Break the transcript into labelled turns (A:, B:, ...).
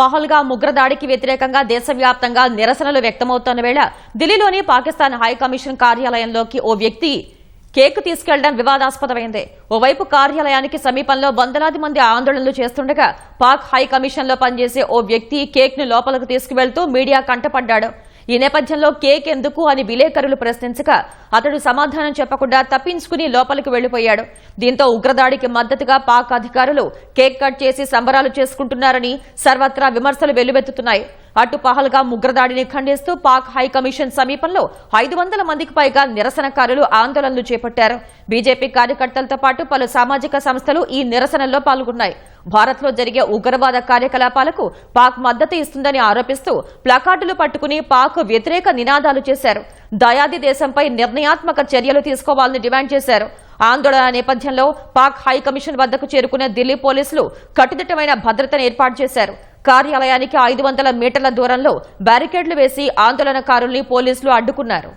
A: పహల్గా ఉగ్రదాడికి వ్యతిరేకంగా దేశవ్యాప్తంగా నిరసనలు వ్యక్తమవుతున్న వేళ ఢిల్లీలోని పాకిస్తాన్ హై కమిషన్ కార్యాలయంలోకి ఓ వ్యక్తి కేక్ తీసుకెళ్ళడం వివాదాస్పదమైంది. ఓవైపు కార్యాలయానికి సమీపంలో వందలాది మంది ఆందోళనలు చేస్తుండగా పాక్ హై లో పనిచేసే ఓ వ్యక్తి కేక్ను లోపలకు తీసుకువెళ్తూ మీడియా కంటపడ్డాడు. ఈ నేపథ్యంలో కేక్ ఎందుకు అని విలేకరులు ప్రశ్నించగా అతడు సమాధానం చెప్పకుండా తప్పించుకుని లోపలికి వెళ్ళిపోయాడు దీంతో ఉగ్రదాడికి మద్దతుగా పాక్ అధికారులు కేక్ కట్ చేసి సంబరాలు చేసుకుంటున్నారని సర్వత్రా విమర్శలు వెల్లువెత్తుతున్నాయి. అటు పహల్గా ఉగ్రదాడిని ఖండిస్తూ పాక్ హై కమిషన్ సమీపంలో ఐదు వందల మందికి పైగా నిరసనకారులు ఆందోళనలు చేపట్టారు. బీజేపీ కార్యకర్తలతో పాటు పలు సామాజిక సంస్థలు ఈ నిరసనల్లో పాల్గొన్నాయి. భారత్లో జరిగే ఉగ్రవాద కార్యకలాపాలకు పాక్ మద్దతు ఇస్తుందని ఆరోపిస్తూ ప్లకార్డులు పట్టుకుని పాక్ వ్యతిరేక నినాదాలు చేశారు. దయాది దేశంపై నిర్ణయాత్మక చర్యలు తీసుకోవాలని డిమాండ్ చేశారు. ఆందోళన నేపథ్యంలో పాక్ హై కమిషన్ వద్దకు చేరుకునే ఢిల్లీ పోలీసులు కట్టుదిట్టమైన భద్రతను ఏర్పాటు చేశారు. కార్యాలయానికి ఐదు వందల మీటర్ల దూరంలో బ్యారికేడ్లు వేసి ఆందోళనకారుల్ని పోలీసులు అడ్డుకున్నారు.